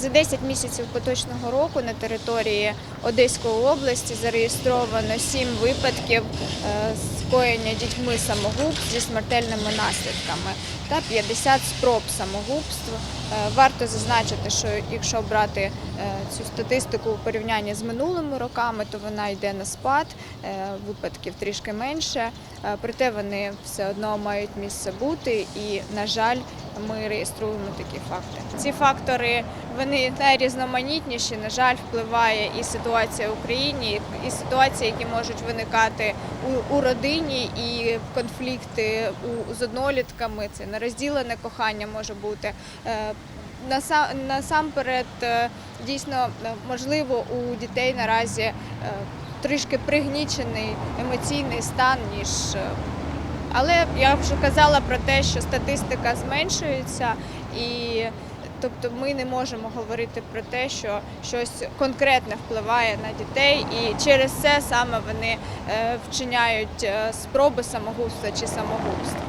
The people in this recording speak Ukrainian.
За 10 місяців поточного року на території Одеської області зареєстровано 7 випадків е, скоєння дітьми самогубств зі смертельними наслідками та 50 спроб самогубств. Е, Варто зазначити, що якщо брати е, цю статистику у порівнянні з минулими роками, то вона йде на спад, випадків трішки менше, проте вони все одно мають місце бути і, на жаль, ми реєструємо такі факти. Ці фактори вони найрізноманітніші. На жаль, впливає і ситуація в Україні, і ситуації, які можуть виникати у, у родині, і конфлікти у, з однолітками. Це нерозділене кохання може бути. Е, наса- Насамперед, е, дійсно е, можливо у дітей наразі е, трішки пригнічений емоційний стан, ніж е, але я вже казала про те, що статистика зменшується, і тобто ми не можемо говорити про те, що щось конкретне впливає на дітей, і через це саме вони е, вчиняють е, спроби самогубства чи самогубства.